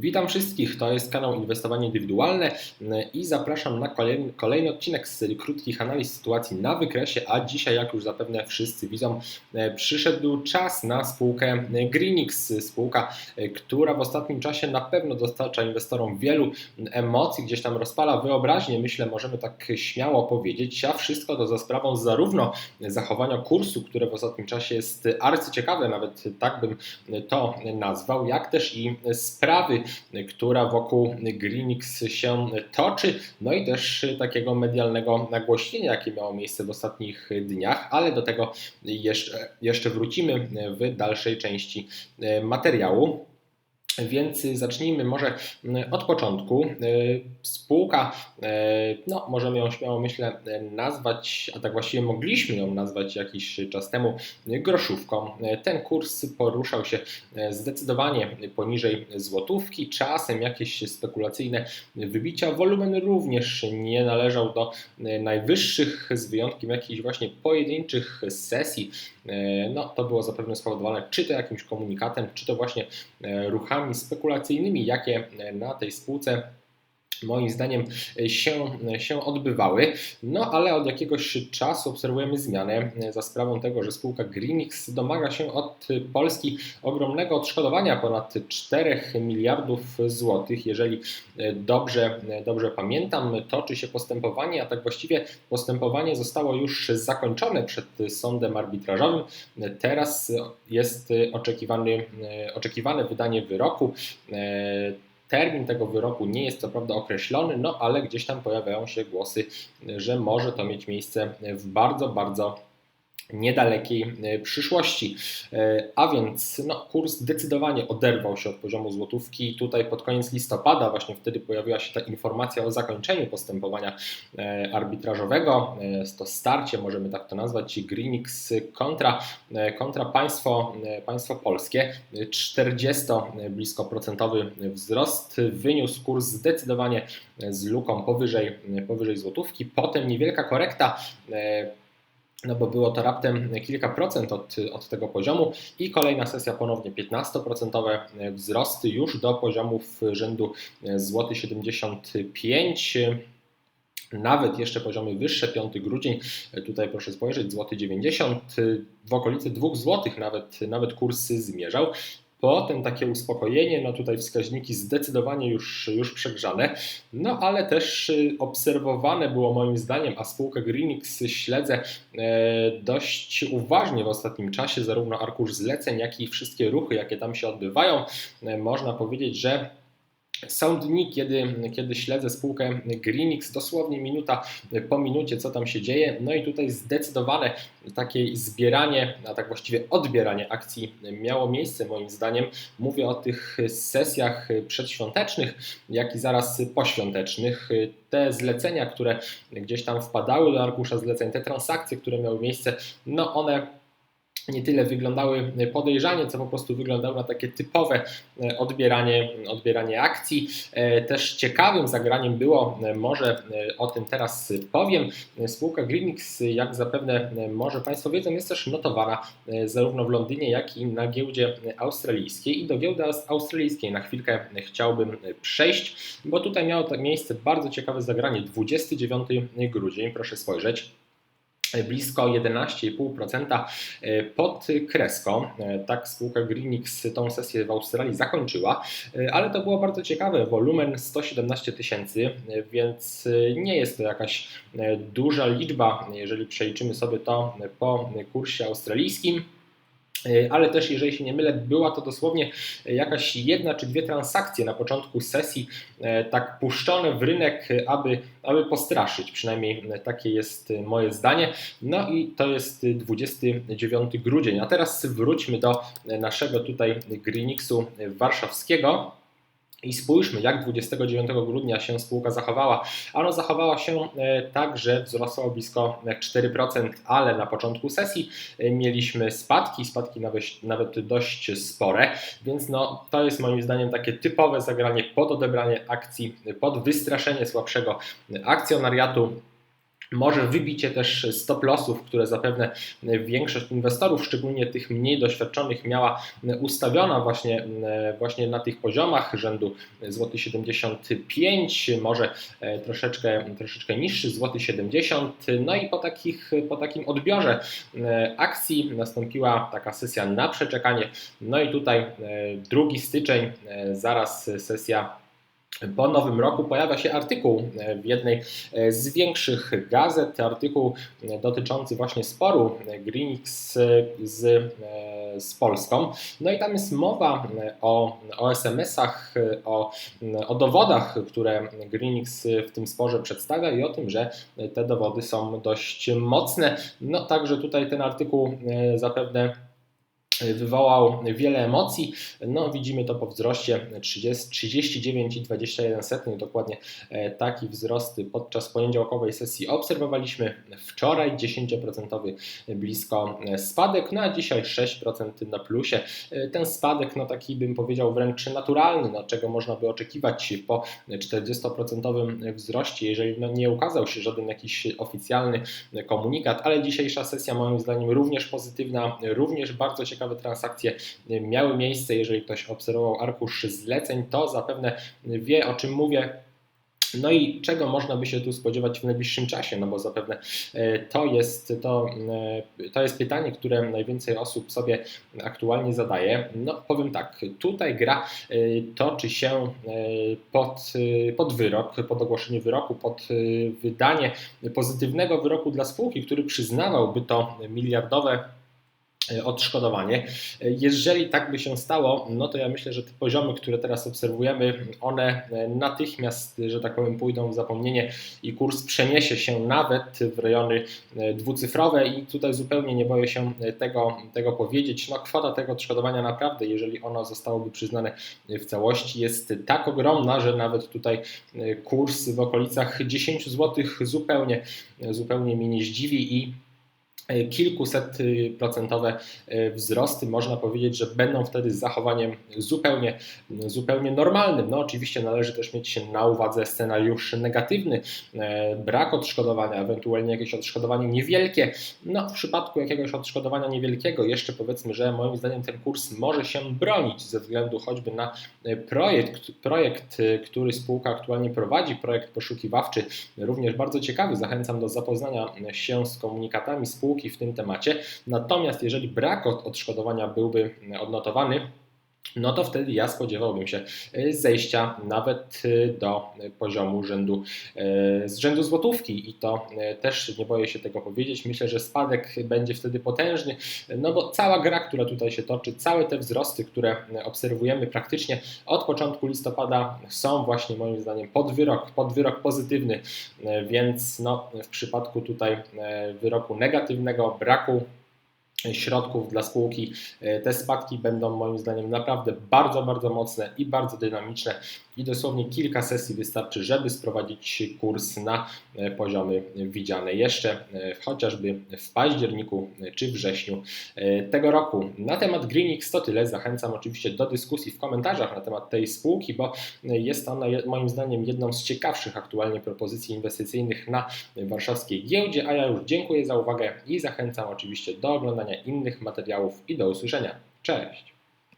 Witam wszystkich, to jest kanał Inwestowanie Indywidualne i zapraszam na kolejny, kolejny, odcinek z serii krótkich analiz sytuacji na wykresie, a dzisiaj, jak już zapewne wszyscy widzą, przyszedł czas na spółkę Greenix, spółka, która w ostatnim czasie na pewno dostarcza inwestorom wielu emocji, gdzieś tam rozpala wyobraźnię, myślę, możemy tak śmiało powiedzieć, a wszystko to za sprawą zarówno zachowania kursu, które w ostatnim czasie jest arcyciekawe, nawet tak bym to nazwał, jak też i sprawy, która wokół Greenix się toczy, no i też takiego medialnego nagłośnienia, jakie miało miejsce w ostatnich dniach, ale do tego jeszcze, jeszcze wrócimy w dalszej części materiału. Więc zacznijmy może mm, od początku. E, spółka, e, no możemy ją śmiało myślę nazwać, a tak właściwie mogliśmy ją nazwać jakiś czas temu groszówką. E, ten kurs poruszał się zdecydowanie poniżej złotówki, czasem jakieś spekulacyjne wybicia. Wolumen również nie należał do najwyższych, z wyjątkiem jakichś właśnie pojedynczych sesji. No to było zapewne spowodowane czy to jakimś komunikatem, czy to właśnie ruchami spekulacyjnymi, jakie na tej spółce moim zdaniem się, się odbywały. No ale od jakiegoś czasu obserwujemy zmianę za sprawą tego, że spółka Greenix domaga się od Polski ogromnego odszkodowania ponad 4 miliardów złotych. Jeżeli dobrze, dobrze pamiętam, toczy się postępowanie, a tak właściwie postępowanie zostało już zakończone przed sądem arbitrażowym. Teraz jest oczekiwany, oczekiwane wydanie wyroku. Termin tego wyroku nie jest co prawda określony, no ale gdzieś tam pojawiają się głosy, że może to mieć miejsce w bardzo, bardzo niedalekiej e, przyszłości. E, a więc no, kurs zdecydowanie oderwał się od poziomu złotówki. Tutaj pod koniec listopada, właśnie wtedy pojawiła się ta informacja o zakończeniu postępowania e, arbitrażowego. To starcie, możemy tak to nazwać, Greenix kontra, kontra państwo, państwo polskie. 40 blisko procentowy wzrost wyniósł kurs zdecydowanie z luką powyżej, powyżej złotówki. Potem niewielka korekta no bo było to raptem kilka procent od, od tego poziomu i kolejna sesja ponownie 15% wzrosty już do poziomów rzędu złoty 75 nawet jeszcze poziomy wyższe, 5 grudzień, tutaj proszę spojrzeć, złoty 90, w okolicy 2 złotych nawet, nawet kursy zmierzał. Potem takie uspokojenie, no tutaj wskaźniki zdecydowanie już, już przegrzane, no ale też y, obserwowane było moim zdaniem, a spółkę Greenix śledzę e, dość uważnie w ostatnim czasie, zarówno arkusz zleceń, jak i wszystkie ruchy, jakie tam się odbywają. E, można powiedzieć, że są dni, kiedy, kiedy śledzę spółkę Greenix, dosłownie minuta po minucie, co tam się dzieje. No i tutaj zdecydowane takie zbieranie, a tak właściwie odbieranie akcji miało miejsce, moim zdaniem. Mówię o tych sesjach przedświątecznych, jak i zaraz poświątecznych. Te zlecenia, które gdzieś tam wpadały do arkusza zleceń, te transakcje, które miały miejsce, no one nie tyle wyglądały podejrzanie, co po prostu wyglądały na takie typowe e, odbieranie, odbieranie akcji. E, też ciekawym zagraniem było, e, może o tym teraz powiem, spółka Greenix, jak zapewne może Państwo wiedzą, jest też notowana zarówno w Londynie, jak i na giełdzie australijskiej. I do giełdy australijskiej na chwilkę chciałbym przejść, bo tutaj miało miejsce bardzo ciekawe zagranie 29 grudzień, proszę spojrzeć blisko 11,5% e, pod kreską. E, tak spółka Greenix tą sesję w Australii zakończyła, e, ale to było bardzo ciekawe. Wolumen 117 tysięcy, więc nie jest to jakaś duża liczba, jeżeli przeliczymy sobie to po kursie australijskim. E, ale też, jeżeli się nie mylę, była to dosłownie jakaś jedna czy dwie transakcje na początku sesji, e, tak puszczone w rynek, aby, aby postraszyć. Przynajmniej takie jest moje zdanie. No i to jest 29 grudzień. A teraz wróćmy do naszego tutaj Greenixu warszawskiego. I spójrzmy, jak 29 grudnia się spółka zachowała. Ano zachowała się e, tak, że wzrosła blisko 4%, ale na początku sesji e, mieliśmy spadki, spadki nawet, nawet dość spore, więc no, to jest moim zdaniem takie typowe zagranie pod odebranie akcji, pod wystraszenie słabszego akcjonariatu Może wybicie też stop lossów, które zapewne większość inwestorów, szczególnie tych mniej doświadczonych, miała ustawiona właśnie, właśnie na tych poziomach rzędu złoty 75, może troszeczkę, troszeczkę niższy złoty 70. No i po, takich, po takim odbiorze akcji nastąpiła taka sesja na przeczekanie. No i tutaj 2 styczeń, zaraz sesja po nowym roku pojawia się artykuł e, w jednej e, z większych gazet, artykuł e, dotyczący właśnie sporu Greenix z, z Polską. No i tam jest mowa o, o SMS-ach, o, o dowodach, które Greenix w tym sporze przedstawia i o tym, że te dowody są dość mocne. No także tutaj ten artykuł zapewne wywołał wiele emocji. No, widzimy to po wzroście 39,21, dokładnie e, taki wzrost podczas poniedziałkowej sesji obserwowaliśmy wczoraj. 10% blisko spadek, no a dzisiaj 6% na plusie. E, ten spadek, no taki bym powiedział wręcz naturalny, no, czego można by oczekiwać po 40% wzroście, jeżeli no, nie ukazał się żaden jakiś oficjalny komunikat, ale dzisiejsza sesja moim zdaniem również pozytywna, również bardzo ciekawa ciekawe transakcje miały miejsce. Jeżeli ktoś obserwował arkusz zleceń, to zapewne wie o czym mówię. No i czego można by się tu spodziewać w najbliższym czasie? No bo zapewne e, to jest, to, e, to jest pytanie, które najwięcej osób sobie aktualnie zadaje. No powiem tak, tutaj gra e, toczy się pod, pod wyrok, pod ogłoszenie wyroku, pod wydanie pozytywnego wyroku dla spółki, który przyznawałby to miliardowe odszkodowanie. E, jeżeli tak by się stało, no to ja myślę, że te poziomy, które teraz obserwujemy, one e, natychmiast, że tak powiem, pójdą w zapomnienie i kurs przeniesie się nawet w rejony dwucyfrowe i tutaj zupełnie nie boję się tego, tego powiedzieć. No kwota tego odszkodowania naprawdę, jeżeli ono zostałoby przyznane w całości, jest tak ogromna, że nawet tutaj kurs w okolicach 10 zł zupełnie, zupełnie mnie nie zdziwi i E, kilkuset procentowe e, wzrosty, można powiedzieć, że będą wtedy zachowaniem zupełnie, zupełnie normalnym. No oczywiście należy też mieć na uwadze scenariusz negatywny, e, brak odszkodowania, ewentualnie jakieś odszkodowanie niewielkie. No w przypadku jakiegoś odszkodowania niewielkiego jeszcze powiedzmy, że moim zdaniem ten kurs może się bronić ze względu choćby na projekt, projekt który spółka aktualnie prowadzi, projekt poszukiwawczy, również bardzo ciekawy. Zachęcam do zapoznania się z komunikatami spółki spółki w tym temacie. Natomiast jeżeli brak odszkodowania byłby odnotowany, no to wtedy ja spodziewałbym się e, zejścia nawet e, do poziomu rzędu, e, z rzędu złotówki i to też nie boję się tego powiedzieć. Myślę, że spadek będzie wtedy potężny, no bo cała gra, która tutaj się toczy, całe te wzrosty, które obserwujemy praktycznie od początku listopada są właśnie moim zdaniem pod wyrok, pod wyrok pozytywny, więc no, w przypadku tutaj wyroku negatywnego, braku środków dla spółki. E, te spadki będą moim zdaniem naprawdę bardzo, bardzo mocne i bardzo dynamiczne i dosłownie kilka sesji wystarczy, żeby sprowadzić kurs na e, poziomy widziane jeszcze e, chociażby w październiku czy wrześniu tego roku. Na temat Greenix to tyle. Zachęcam oczywiście do dyskusji w komentarzach na temat tej spółki, bo jest ona moim zdaniem jedną z ciekawszych aktualnie propozycji inwestycyjnych na warszawskiej giełdzie, a ja już dziękuję za uwagę i zachęcam oczywiście do oglądania innych materiałów i do usłyszenia. Cześć!